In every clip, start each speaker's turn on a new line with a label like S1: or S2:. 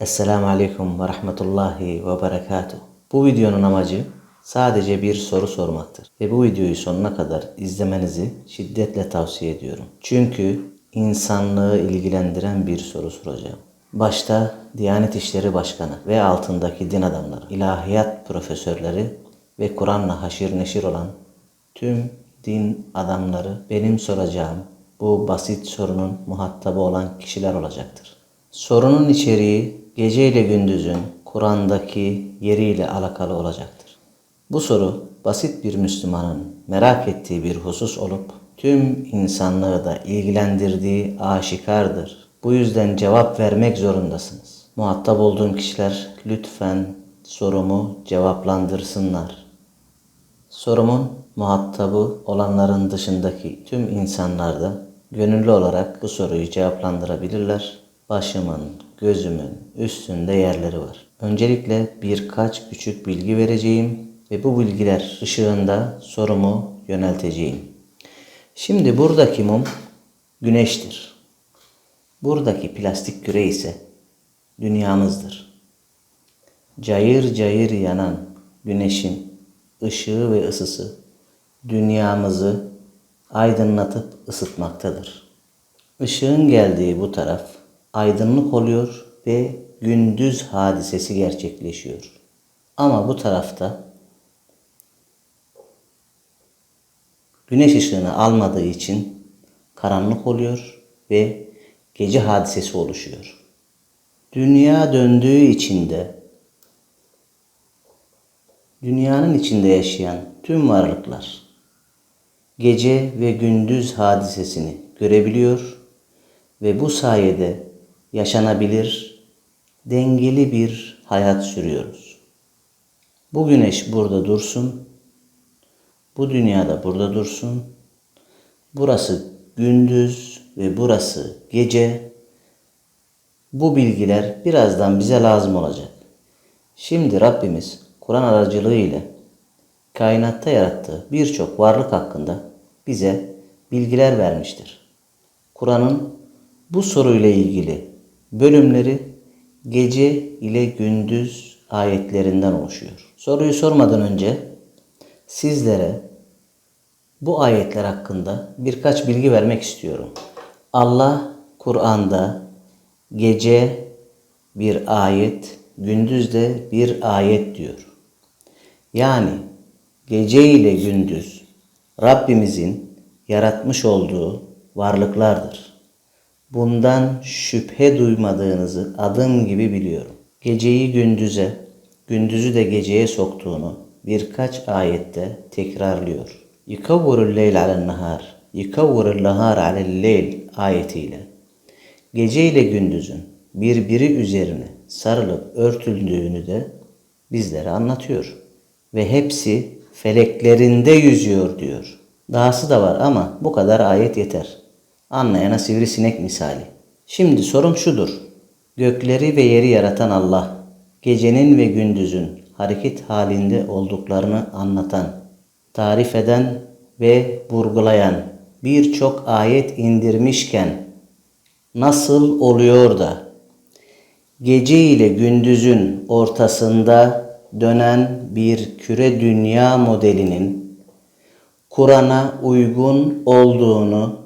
S1: Esselamu Aleyküm ve Rahmetullahi ve Berekatuhu. Bu videonun amacı sadece bir soru sormaktır. Ve bu videoyu sonuna kadar izlemenizi şiddetle tavsiye ediyorum. Çünkü insanlığı ilgilendiren bir soru soracağım. Başta Diyanet İşleri Başkanı ve altındaki din adamları, ilahiyat profesörleri ve Kur'an'la haşir neşir olan tüm din adamları benim soracağım bu basit sorunun muhatabı olan kişiler olacaktır. Sorunun içeriği gece ile gündüzün Kur'an'daki yeriyle alakalı olacaktır. Bu soru basit bir Müslümanın merak ettiği bir husus olup tüm insanlığı da ilgilendirdiği aşikardır. Bu yüzden cevap vermek zorundasınız. Muhatap olduğum kişiler lütfen sorumu cevaplandırsınlar. Sorumun muhatabı olanların dışındaki tüm insanlar da gönüllü olarak bu soruyu cevaplandırabilirler. Başımın, gözümün üstünde yerleri var. Öncelikle birkaç küçük bilgi vereceğim ve bu bilgiler ışığında sorumu yönelteceğim. Şimdi buradaki mum güneştir. Buradaki plastik küre ise dünyamızdır. Cayır cayır yanan güneşin ışığı ve ısısı dünyamızı aydınlatıp ısıtmaktadır. Işığın geldiği bu taraf aydınlık oluyor ve gündüz hadisesi gerçekleşiyor. Ama bu tarafta güneş ışığını almadığı için karanlık oluyor ve gece hadisesi oluşuyor. Dünya döndüğü için de dünyanın içinde yaşayan tüm varlıklar gece ve gündüz hadisesini görebiliyor ve bu sayede yaşanabilir, dengeli bir hayat sürüyoruz. Bu güneş burada dursun, bu dünyada burada dursun. Burası gündüz ve burası gece. Bu bilgiler birazdan bize lazım olacak. Şimdi Rabbimiz Kur'an aracılığı ile kainatta yarattığı birçok varlık hakkında bize bilgiler vermiştir. Kur'an'ın bu soruyla ilgili bölümleri gece ile gündüz ayetlerinden oluşuyor. Soruyu sormadan önce sizlere bu ayetler hakkında birkaç bilgi vermek istiyorum. Allah Kur'an'da gece bir ayet, gündüz de bir ayet diyor. Yani gece ile gündüz Rabbimizin yaratmış olduğu varlıklardır. Bundan şüphe duymadığınızı adım gibi biliyorum. Geceyi gündüze, gündüzü de geceye soktuğunu birkaç ayette tekrarlıyor. Yukavvurul leyl alen nahar, yukavvurul nahar alel leyl ayetiyle gece ile gündüzün birbiri üzerine sarılıp örtüldüğünü de bizlere anlatıyor. Ve hepsi feleklerinde yüzüyor diyor. Dahası da var ama bu kadar ayet yeter. Anlayana sivrisinek misali. Şimdi sorum şudur. Gökleri ve yeri yaratan Allah, gecenin ve gündüzün hareket halinde olduklarını anlatan, tarif eden ve vurgulayan birçok ayet indirmişken nasıl oluyor da gece ile gündüzün ortasında dönen bir küre dünya modelinin Kur'an'a uygun olduğunu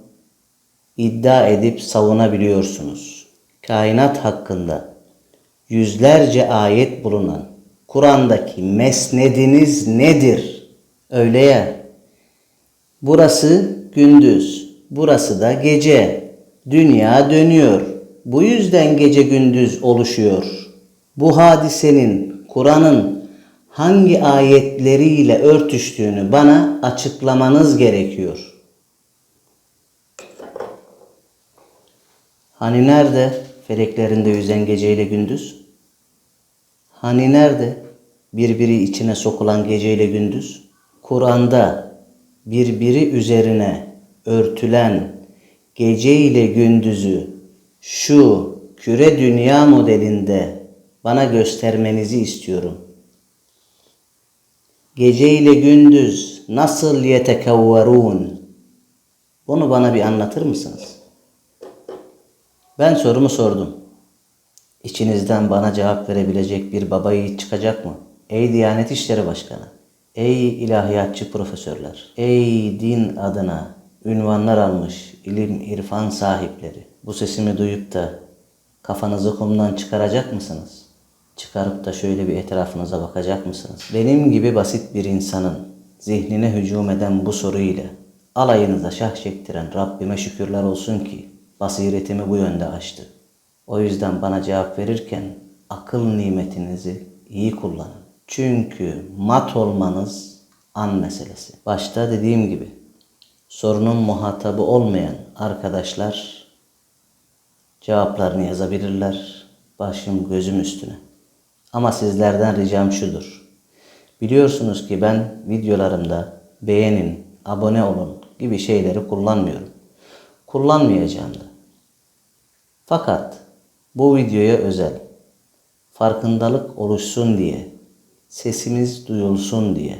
S1: iddia edip savunabiliyorsunuz. Kainat hakkında yüzlerce ayet bulunan Kur'an'daki mesnediniz nedir? Öyle ya. Burası gündüz, burası da gece. Dünya dönüyor. Bu yüzden gece gündüz oluşuyor. Bu hadisenin Kur'an'ın hangi ayetleriyle örtüştüğünü bana açıklamanız gerekiyor. Hani nerede feleklerinde yüzen geceyle gündüz? Hani nerede birbiri içine sokulan geceyle gündüz? Kur'an'da birbiri üzerine örtülen gece ile gündüzü şu küre dünya modelinde bana göstermenizi istiyorum. Gece ile gündüz nasıl yetekavvarun? Bunu bana bir anlatır mısınız? Ben sorumu sordum. İçinizden bana cevap verebilecek bir baba yiğit çıkacak mı? Ey Diyanet İşleri Başkanı, ey ilahiyatçı profesörler, ey din adına ünvanlar almış ilim irfan sahipleri, bu sesimi duyup da kafanızı kumdan çıkaracak mısınız? Çıkarıp da şöyle bir etrafınıza bakacak mısınız? Benim gibi basit bir insanın zihnine hücum eden bu soruyla alayınıza şah çektiren Rabbime şükürler olsun ki basiretimi bu yönde açtı. O yüzden bana cevap verirken akıl nimetinizi iyi kullanın. Çünkü mat olmanız an meselesi. Başta dediğim gibi sorunun muhatabı olmayan arkadaşlar cevaplarını yazabilirler. Başım gözüm üstüne. Ama sizlerden ricam şudur. Biliyorsunuz ki ben videolarımda beğenin, abone olun gibi şeyleri kullanmıyorum. Kullanmayacağım da. Fakat bu videoya özel farkındalık oluşsun diye, sesimiz duyulsun diye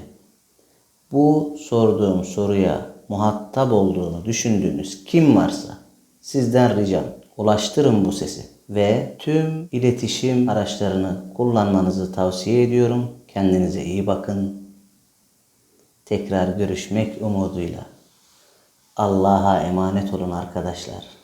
S1: bu sorduğum soruya muhatap olduğunu düşündüğünüz kim varsa sizden ricam ulaştırın bu sesi ve tüm iletişim araçlarını kullanmanızı tavsiye ediyorum. Kendinize iyi bakın. Tekrar görüşmek umuduyla. Allah'a emanet olun arkadaşlar.